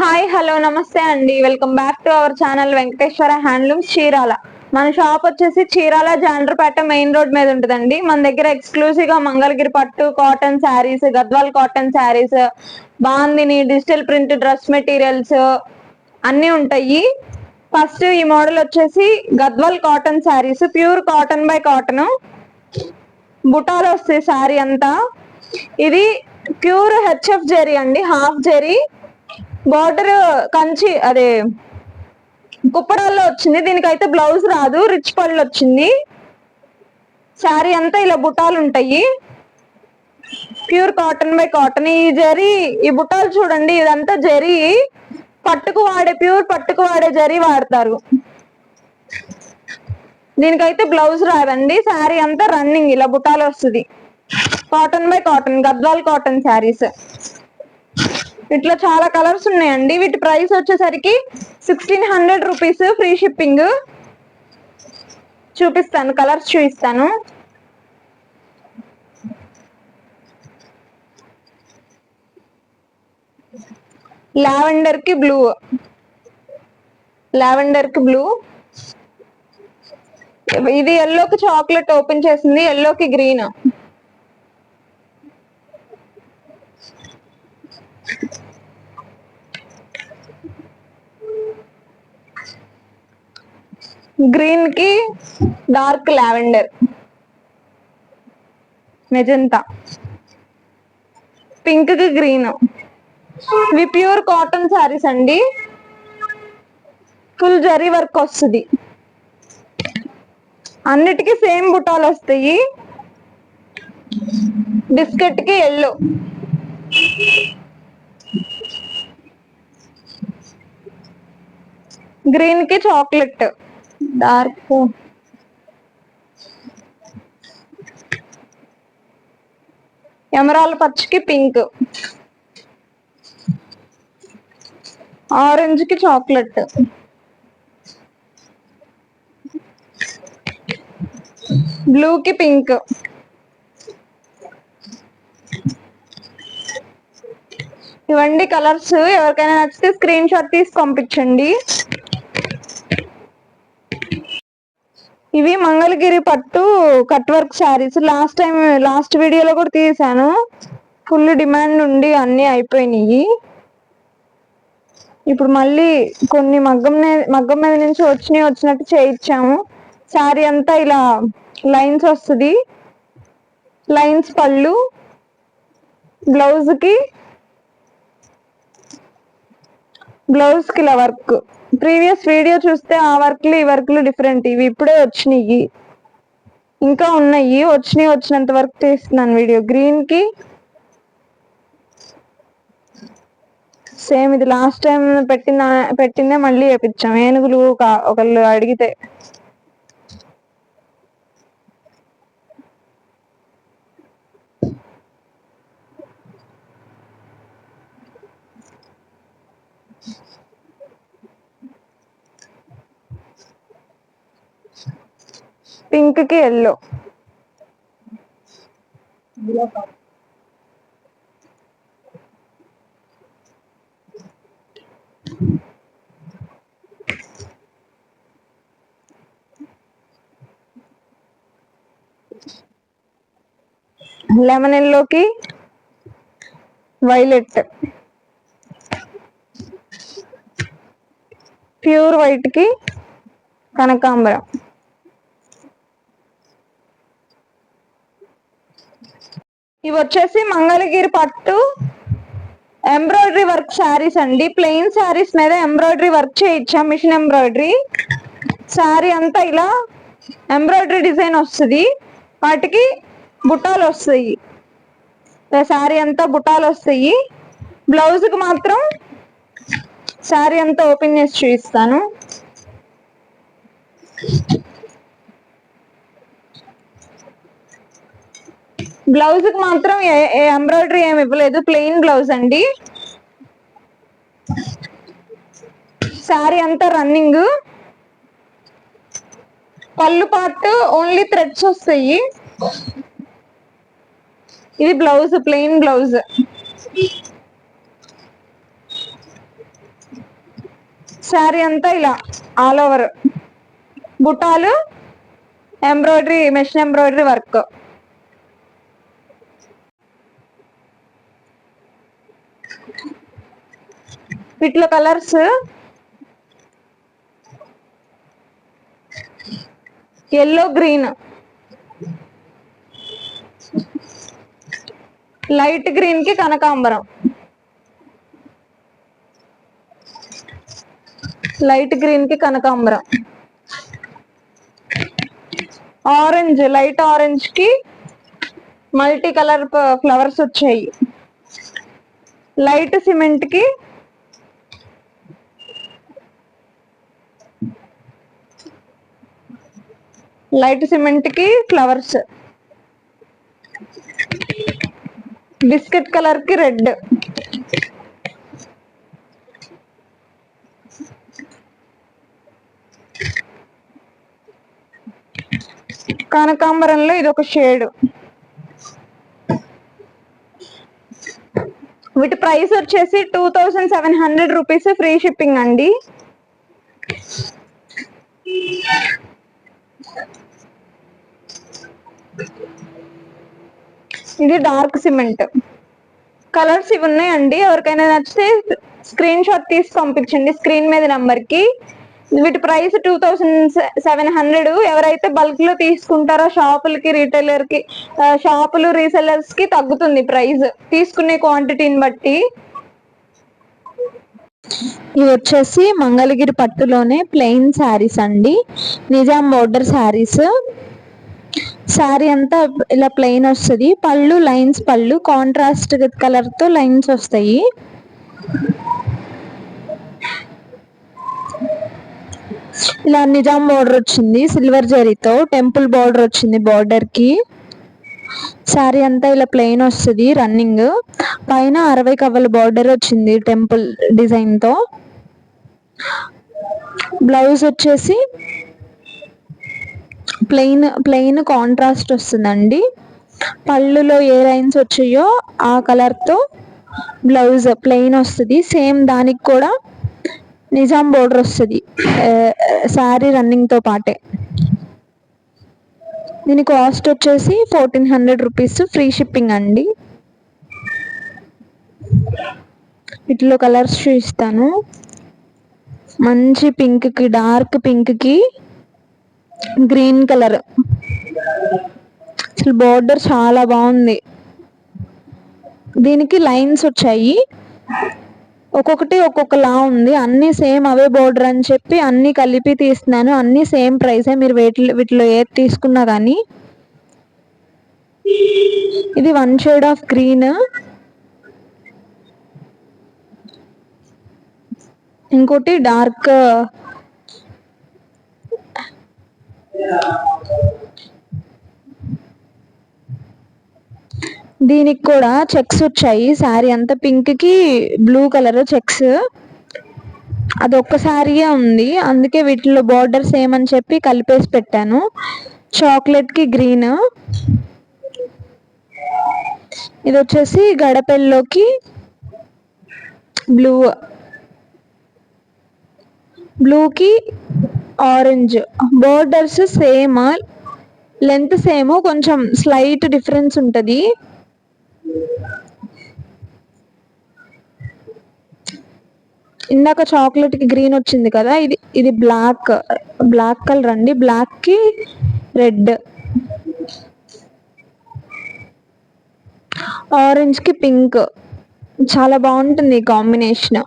Hi hello నమస్తే అండి. Welcome back to our channel Venkateswara handlooms Chirala. మన shop వచ్చేసి చీరాల జాండ్రపేట మెయిన్ రోడ్ మీద ఉంటుందండి. మన దగ్గర ఎక్స్క్లూసివ్గా మంగళగిరి పట్టు cotton sarees Gadwal cotton sarees bandhani digital print dress materials అన్నీ ఉంటాయి. ఫస్ట్ ఈ మోడల్ వచ్చేసి Gadwal cotton sarees pure cotton by cotton బుటాలు వస్తాయి శారీ అంతా. ఇది ప్యూర్ హెచ్ఎఫ్ జెరీ అండి హాఫ్ జెరీ. బార్డర్ కంచి అదే కుప్పడాల్లో వచ్చింది. దీనికైతే బ్లౌజ్ రాదు రిచ్ పళ్ళు వచ్చింది. శారీ అంతా ఇలా బుటాలు ఉంటాయి ప్యూర్ కాటన్ బై కాటన్. ఈ జరీ ఈ బుటాలు చూడండి ఇదంతా జరీ. పట్టుకు వాడే ప్యూర్ పట్టుకు వాడే జరీ వాడతారు. దీనికైతే బ్లౌజ్ రాదండి. శారీ అంతా రన్నింగ్ ఇలా బుటాలు వస్తుంది. Cotton by cotton Gadwal cotton sarees. ఇట్లా చాలా కలర్స్ ఉన్నాయండి. వీటి ప్రైస్ వచ్చేసరికి sixteen hundred rupees free shipping. చూపిస్తాను కలర్స్ చూపిస్తాను. లావెండర్కి బ్లూ. లావెండర్కి బ్లూ. ఇది ఎల్లోకి చాక్లెట్ ఓపెన్ చేసింది ఎల్లోకి గ్రీన్. గ్రీన్కి డార్క్ లావెండర్ మెజంతా పింక్కి గ్రీన్ ఇవి ప్యూర్ కాటన్ శారీస్ అండి. ఫుల్ జరీ వర్క్ వస్తుంది. అన్నిటికీ సేమ్ బుటాలు వస్తాయి. బిస్కెట్కి ఎల్లో గ్రీన్కి చాక్లెట్ డార్క్ ఎమరాల్ పచ్చికి పింక్. ఆరెంజ్కి చాక్లెట్. బ్లూ కి పింక్. ఇవండి కలర్స్. ఎవరికైనా నచ్చితే స్క్రీన్ షాట్ తీసి పంపించండి. ఇవి మంగళగిరి పట్టు cut work sarees. Last time last వీడియోలో కూడా తీసాను. ఫుల్ డిమాండ్ ఉండి అన్ని అయిపోయినాయి. ఇప్పుడు మళ్ళీ కొన్ని మగ్గం మగ్గం మీద నుంచి వచ్చినాయి వచ్చినట్టు చేయించాము. శారీ అంతా ఇలా లైన్స్ వస్తుంది. లైన్స్ పళ్ళు బ్లౌజ్కి బ్లౌజ్కి ఇలా వర్క్. ప్రీవియస్ వీడియో చూస్తే ఆ వర్క్లు ఈ వర్క్లు డిఫరెంట్ ఇవి ఇప్పుడే వచ్చినాయి. ఇంకా ఉన్నాయి. వచ్చినాయి వచ్చినంత వర్క్ తీస్తున్నాను వీడియో. గ్రీన్కి సేమ్ ఇది లాస్ట్ టైం పెట్టిన పెట్టిందే మళ్ళీ వేపించాం ఏనుగులు ఒకళ్ళు అడిగితే పింక్కి ఎల్లో లెమన్ ఎల్లోకి వైలెట్. ప్యూర్ వైట్కి కనకాంబరం. ఇవి వచ్చేసి మంగళగిరి పట్టు ఎంబ్రాయిడరీ వర్క్ శారీస్ అండి. ప్లెయిన్ శారీస్ మీద ఎంబ్రాయిడరీ వర్క్ చేయించాం మిషన్ ఎంబ్రాయిడరీ శారీ అంతా ఇలా ఎంబ్రాయిడరీ డిజైన్ వస్తుంది. వాటికి బుట్టాలు వస్తాయి. శారీ అంతా బుట్టాలు వస్తాయి. బ్లౌజ్కి మాత్రం శారీ అంతా ఓపెన్ చేసి చూపిస్తాను. బ్లౌజ్కి మాత్రం ఎంబ్రాయిడరీ ఏమి ఇవ్వలేదు. ప్లెయిన్ బ్లౌజ్ అండి. శారీ అంతా రన్నింగ్ పళ్ళు పాటు ఓన్లీ థ్రెడ్స్ వస్తాయి. ఇది బ్లౌజ్ ప్లెయిన్ బ్లౌజ్ శారీ అంతా ఇలా ఆల్ ఓవర్ బుటాలు ఎంబ్రాయిడరీ మెషిన్ ఎంబ్రాయిడరీ వర్క్ వీటిలో కలర్స్? Yellow green. లైట్ గ్రీన్కి కనకాంబరం. లైట్ గ్రీన్కి కనకాంబరం. ఆరెంజ్ లైట్ ఆరెంజ్కి మల్టీ కలర్ ఫ్లవర్స్ వచ్చాయి. లైట్ సిమెంట్కి లైట్ సిమెంట్కి ఫ్లవర్స్. బిస్కెట్ కలర్కి రెడ్. కనకాంబరంలో ఇది ఒక షేడ్. వీటి ప్రైస్ వచ్చేసి two thousand seven hundred rupees free shipping అండి. ఇది డార్క్ సిమెంట్. కలర్స్ ఇవి ఉన్నాయండి. ఎవరికైనా నచ్చితే స్క్రీన్ షాట్ తీసి పంపించండి. స్క్రీన్ మీద నెంబర్కి వీటి price two thousand seven hundred. ఎవరైతే బల్క్లో తీసుకుంటారో షాపులకి రీటైలర్కి షాపులు రీసెలర్స్కి తగ్గుతుంది ప్రైస్. తీసుకునే క్వాంటిటీని బట్టి. ఇవి వచ్చేసి మంగళగిరి పట్టులోనే ప్లెయిన్ శారీస్ అండి. నిజాం బోర్డర్ శారీస్. శారీ అంతా ఇలా ప్లెయిన్ వస్తుంది. పళ్ళు లైన్స్ పళ్ళు కాంట్రాస్ట్ కలర్తో లైన్స్ వస్తాయి. ఇలా నిజాం బోర్డర్ వచ్చింది సిల్వర్ జరీతో టెంపుల్ బోర్డర్ వచ్చింది బోర్డర్కి. శారీ అంతా ఇలా ప్లెయిన్ వస్తుంది రన్నింగ్ పైన అరవై కవ్వల బార్డర్ వచ్చింది టెంపుల్ డిజైన్తో. బ్లౌజ్ వచ్చేసి ప్లెయిన్ ప్లెయిన్ కాంట్రాస్ట్ వస్తుందండి. పళ్ళులో ఏ లైన్స్ వచ్చాయో ఆ కలర్తో బ్లౌజ్ ప్లెయిన్ వస్తుంది. సేమ్ దానికి కూడా నిజాం బోర్డర్ వస్తుంది. శారీ రన్నింగ్తో పాటే. దీని కాస్ట్ వచ్చేసి fourteen hundred rupees free shipping అండి. వీటిలో కలర్స్ చూపిస్తాను. మంచి పింక్కి డార్క్ పింక్కి గ్రీన్ కలర్ అసలు బోర్డర్ చాలా బాగుంది. దీనికి లైన్స్ వచ్చాయి. ఒక్కొక్కటి ఒక్కొక్కలా ఉంది. అన్ని సేమ్ అవే బోర్డర్ అని చెప్పి అన్ని కలిపి తీస్తున్నాను. అన్ని సేమ్ ప్రైసే మీరు వీటిలో వీటిలో ఏది తీసుకున్నా కానీ ఇది వన్ షేడ్ ఆఫ్ గ్రీన్ ఇంకోటి డార్క్ దీనికి కూడా చెక్స్ వచ్చాయి. శారీ అంతా పింక్కి బ్లూ కలర్ చెక్స్. అది ఒక్కసారిగా ఉంది. అందుకే వీటిలో బార్డర్ సేమ్ అని చెప్పి కలిపేసి పెట్టాను. చాక్లెట్కి గ్రీన్. ఇది వచ్చేసి గడపెల్లోకి బ్లూ. బ్లూకి orange. Borders same length same కొంచెం స్లైట్ డిఫరెన్స్ ఉంటుంది. ఇందాక చాక్లెట్కి గ్రీన్ వచ్చింది కదా ఇది ఇది బ్లాక్ బ్లాక్ కలర్ అండి. బ్లాక్కి రెడ్ ఆరెంజ్కి పింక్ చాలా బాగుంటుంది కాంబినేషన్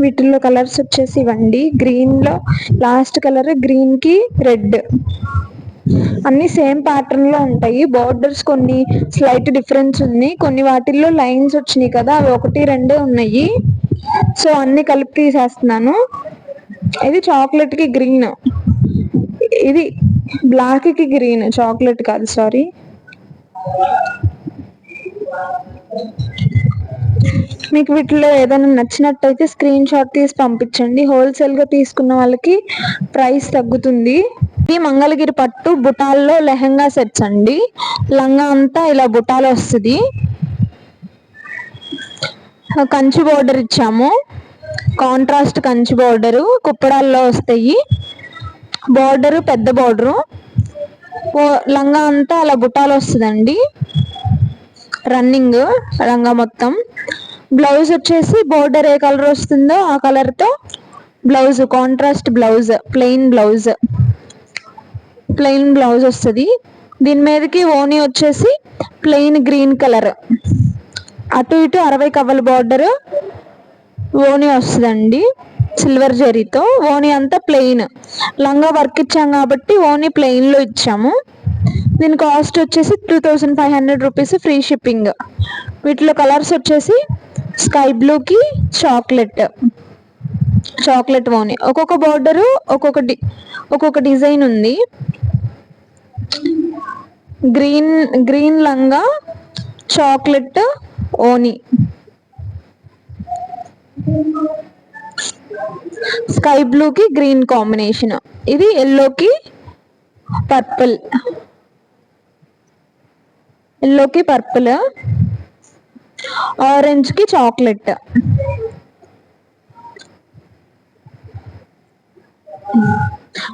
వీటిల్లో కలర్స్ వచ్చేసి ఇవ్వండి. గ్రీన్లో లాస్ట్ కలర్ గ్రీన్కి రెడ్. అన్ని సేమ్ ప్యాటర్న్లో ఉంటాయి. బార్డర్స్ కొన్ని స్లైట్ డిఫరెన్స్ ఉన్నాయి. కొన్ని వాటిల్లో లైన్స్ వచ్చినాయి కదా అవి ఒకటి రెండే ఉన్నాయి. సో అన్ని కలిపి తీసేస్తున్నాను. ఇది చాక్లెట్కి గ్రీన్. ఇది బ్లాక్కి గ్రీన్. చాక్లెట్ కాదు సారీ. మీకు వీటిలో ఏదైనా నచ్చినట్టయితే స్క్రీన్ షాట్ తీసి పంపించండి. హోల్సేల్గా తీసుకున్న వాళ్ళకి ప్రైస్ తగ్గుతుంది. ఇది మంగళగిరి పట్టు బుటాల్లో లెహంగా సెట్స్ అండి. లంగా అంతా ఇలా బుటాలు వస్తుంది. కంచి బోర్డర్ ఇచ్చాము. కాంట్రాస్ట్ కంచి బోర్డరు కుప్పడాల్లో వస్తాయి. బోర్డరు పెద్ద బోర్డరు లంగా అంతా అలా బుటాలు వస్తుందండి. రన్నింగ్ లంగా మొత్తం. బ్లౌజ్ వచ్చేసి బోర్డర్ ఏ కలర్ వస్తుందో ఆ కలర్తో blouse contrast blouse plain blouse. Plain blouse వస్తుంది. దీని మీదకి ఓనీ వచ్చేసి ప్లెయిన్ గ్రీన్ కలర్. అటు ఇటు అరవై కవ్వల బార్డర్ ఓనీ వస్తుందండి సిల్వర్ జరీతో. ఓనీ అంతా ప్లెయిన్ లంగా వర్క్ ఇచ్చాం కాబట్టి ఓనీ ప్లెయిన్లో ఇచ్చాము. దీని కాస్ట్ వచ్చేసి two thousand five hundred rupees free shipping వీటిలో కలర్స్ వచ్చేసి స్కై బ్లూకి చాక్లెట్. చాక్లెట్ ఓని. ఒక్కొక్క బార్డరు ఒక్కొక్క డి ఒక్కొక్క డిజైన్ ఉంది. గ్రీన్ గ్రీన్ లంగా చాక్లెట్ ఓని. స్కై బ్లూకి గ్రీన్ కాంబినేషన్. ఇది ఎల్లోకి పర్పుల్. ఎల్లోకి పర్పుల్. ఆరెంజ్కి చాక్లెట్.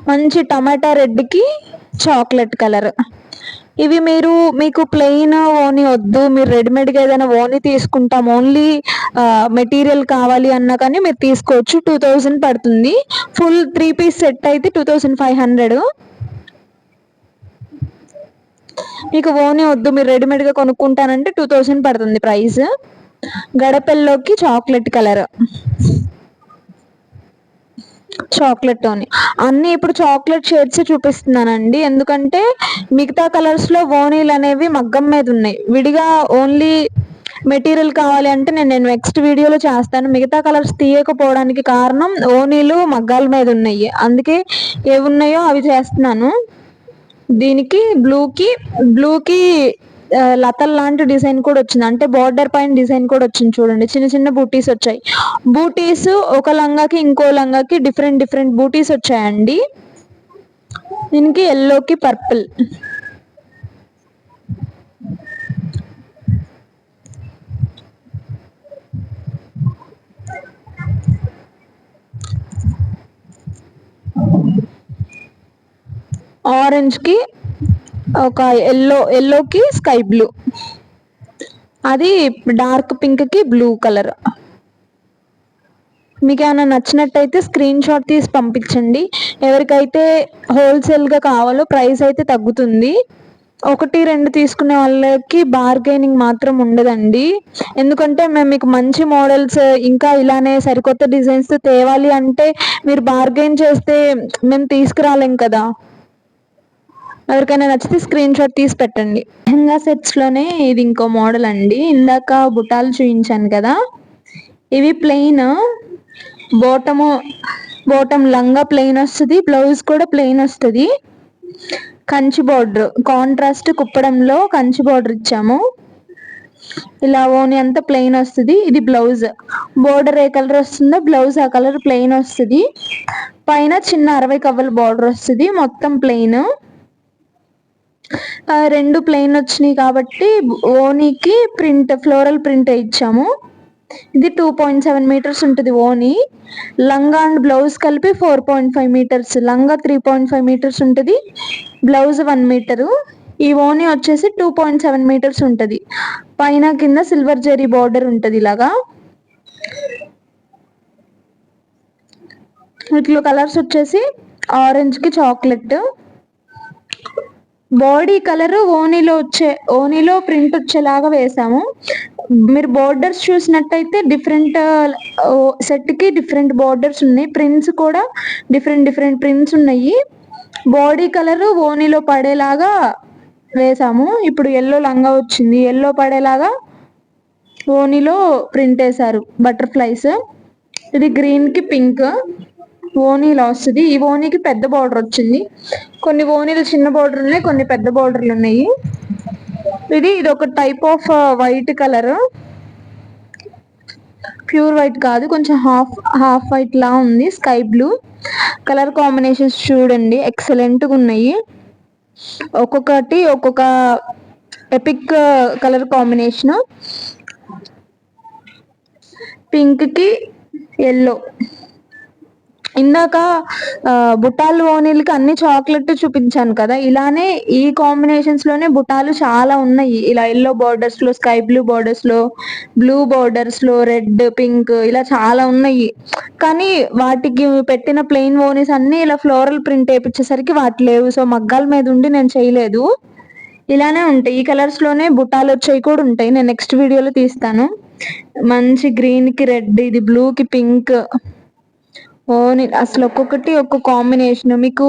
మంచి టమాటా రెడ్కి చాక్లెట్ కలర్. ఇవి మీరు మీకు ప్లెయిన్ ఓని వద్దు. మీరు రెడీమేడ్గా ఏదైనా ఓని తీసుకుంటాం. ఓన్లీ మెటీరియల్ కావాలి అన్నా కానీ మీరు తీసుకోవచ్చు. టూ థౌజండ్ పడుతుంది. ఫుల్ త్రీ పీస్ సెట్ అయితే టూ థౌజండ్ ఫైవ్ హండ్రెడ్. మీకు ఓనే వద్దు మీరు రెడీమేడ్గా కొనుక్కుంటానంటే టూ థౌజండ్ పడుతుంది ప్రైస్. గడపెల్లోకి చాక్లెట్ కలర్. చాక్లెట్ టోని అన్ని ఇప్పుడు చాక్లెట్ షేడ్స్ చూపిస్తున్నానండి. ఎందుకంటే మిగతా కలర్స్లో ఓనీలు అనేవి మగ్గం మీద ఉన్నాయి. విడిగా ఓన్లీ మెటీరియల్ కావాలి అంటే నేను నేను నెక్స్ట్ వీడియోలో చేస్తాను. మిగతా కలర్స్ తీయకపోవడానికి కారణం ఓనీలు మగ్గాల మీద ఉన్నాయి. అందుకే ఏవి ఉన్నాయో అవి చేస్తున్నాను. దీనికి బ్లూకి బ్లూకి లతల్ లాంటి డిజైన్ కూడా వచ్చింది. అంటే బార్డర్ పైన డిజైన్ కూడా వచ్చింది చూడండి. చిన్న చిన్న బూటీస్ వచ్చాయి. బూటీస్ ఒక లంగాకి ఇంకో లంగాకి డిఫరెంట్ డిఫరెంట్ బూటీస్ వచ్చాయండి. దీనికి ఎల్లోకి పర్పుల్ ఆరెంజ్కి ఒక ఎల్లో ఎల్లోకి స్కై బ్లూ అది డార్క్ పింక్కి బ్లూ కలర్ మీకు ఏమైనా నచ్చినట్టయితే స్క్రీన్ షాట్ తీసి పంపించండి. ఎవరికైతే హోల్సేల్గా కావాలో ప్రైస్ అయితే తగ్గుతుంది. ఒకటి రెండు తీసుకునే వాళ్ళకి బార్గెనింగ్ మాత్రం ఉండదండి. ఎందుకంటే మేము మీకు మంచి మోడల్స్ ఇంకా ఇలానే సరికొత్త డిజైన్స్ తేవాలి అంటే మీరు బార్గెన్ చేస్తే మేము తీసుకురాలేం కదా. ఎవరికైనా నచ్చితే స్క్రీన్ షాట్ తీసి పెట్టండి. లెహంగా సెట్స్లోనే ఇది ఇంకో మోడల్ అండి. ఇందాక బుటాలు చూపించాను కదా. ఇవి ప్లెయిన్ బోటము బోటం లంగా ప్లెయిన్ వస్తుంది బ్లౌజ్ కూడా ప్లెయిన్ వస్తుంది. కంచి బార్డర్ కాంట్రాస్ట్ కుప్పడంలో కంచి బార్డర్ ఇచ్చాము. ఇలా ఓని అంతా ప్లెయిన్ వస్తుంది. ఇది బ్లౌజ్ బోర్డర్ ఏ కలర్ వస్తుందో బ్లౌజ్ ఆ కలర్ ప్లెయిన్ వస్తుంది. పైన చిన్న అరవై కవ్వల బార్డర్ వస్తుంది. మొత్తం ప్లెయిన్ రెండు ప్లెయిన్ వచ్చినాయి కాబట్టి ఓనీకి ప్రింట్ ఫ్లోరల్ ప్రింట్ ఇచ్చాము. ఇది టూ పాయింట్ సెవెన్ మీటర్స్ ఉంటుంది ఓనీ. లంగా అండ్ బ్లౌజ్ కలిపి ఫోర్ పాయింట్ ఫైవ్ మీటర్స్ లంగా త్రీ పాయింట్ ఫైవ్ మీటర్స్ ఉంటుంది బ్లౌజ్ వన్ మీటరు ఈ ఓనీ వచ్చేసి టూ పాయింట్ సెవెన్ మీటర్స్ ఉంటుంది. పైన కింద సిల్వర్ జెరీ బార్డర్ ఉంటుంది ఇలాగా. వీటిలో కలర్స్ వచ్చేసి ఆరెంజ్కి చాక్లెట్ బాడీ కలర్ ఓనీలో వచ్చే ఓనీలో ప్రింట్ వచ్చేలాగా వేసాము. మీరు బోర్డర్స్ చూసినట్టయితే డిఫరెంట్ సెట్కి డిఫరెంట్ బోర్డర్స్ ఉన్నాయి. ప్రింట్స్ కూడా డిఫరెంట్ డిఫరెంట్ ప్రింట్స్ ఉన్నాయి. బాడీ కలర్ ఓనీలో పడేలాగా వేసాము. ఇప్పుడు ఎల్లో లంగా వచ్చింది. ఎల్లో పడేలాగా ఓనీలో ప్రింట్ వేశారు. బటర్ఫ్లైస్ ఇది గ్రీన్కి పింక్ ఓనీ వస్తుంది ఈ ఓనీకి పెద్ద బార్డర్ వచ్చింది. కొన్ని ఓనీలు చిన్న బార్డర్ ఉన్నాయి కొన్ని పెద్ద బార్డర్లు ఉన్నాయి. ఇది ఇది ఒక type of white colour. Pure white కాదు కొంచెం హాఫ్ హాఫ్ వైట్ లా ఉంది స్కై బ్లూ. కలర్ కాంబినేషన్స్ చూడండి ఎక్సలెంట్గా ఉన్నాయి. ఒక్కొక్కటి ఒక్కొక్క ఎపిక్ కలర్ కాంబినేషన్. పింక్కి ఎల్లో. ఇందాక బుట్టాలు ఓనీలకి అన్ని చాక్లెట్ చూపించాను కదా ఇలానే ఈ కాంబినేషన్స్లోనే బుటాలు చాలా ఉన్నాయి. ఇలా ఎల్లో బోర్డర్స్లో స్కై బ్లూ బోర్డర్స్లో బ్లూ బోర్డర్స్లో రెడ్ పింక్ ఇలా చాలా ఉన్నాయి. కానీ వాటికి పెట్టిన ప్లెయిన్ ఓనీస్ అన్ని ఇలా ఫ్లోరల్ ప్రింట్ వేయించేసరికి వాటి లేవు. సో మగ్గాల మీద ఉండి నేను చేయలేదు. ఇలానే ఉంటాయి. ఈ కలర్స్లోనే బుటాలు వచ్చాయి కూడా ఉంటాయి. నేను నెక్స్ట్ వీడియోలో తీస్తాను. మంచి గ్రీన్కి రెడ్ ఇది బ్లూ కి పింక్. ఓని అసలు ఒక్కొక్కటి ఒక్కొక్క కాంబినేషన్ మీకు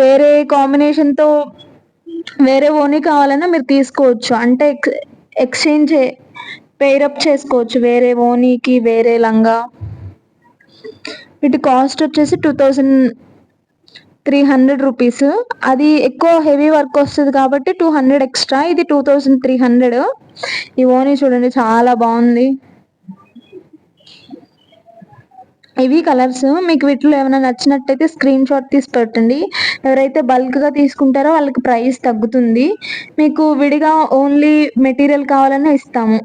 వేరే కాంబినేషన్తో వేరే ఓనీ కావాలన్నా మీరు తీసుకోవచ్చు. అంటే ఎక్స్ ఎక్స్చేంజ్ పేరప్ చేసుకోవచ్చు. వేరే ఓనీకి వేరే లంగా. వీటి కాస్ట్ వచ్చేసి two thousand three hundred rupees అది ఎక్కువ హెవీ వర్క్ వస్తుంది కాబట్టి టూ హండ్రెడ్ ఎక్స్ట్రా ఇది టూ థౌజండ్ త్రీ హండ్రెడ్ ఈ ఓనీ చూడండి చాలా బాగుంది. ఇవి కలర్స్. మీకు వీటిలో ఏమైనా నచ్చినట్టయితే స్క్రీన్ షాట్ తీసి పెట్టండి. ఎవరైతే బల్క్గా తీసుకుంటారో వాళ్ళకి ప్రైస్ తగ్గుతుంది. మీకు విడిగా ఓన్లీ మెటీరియల్ కావాలన్నా ఇస్తాము.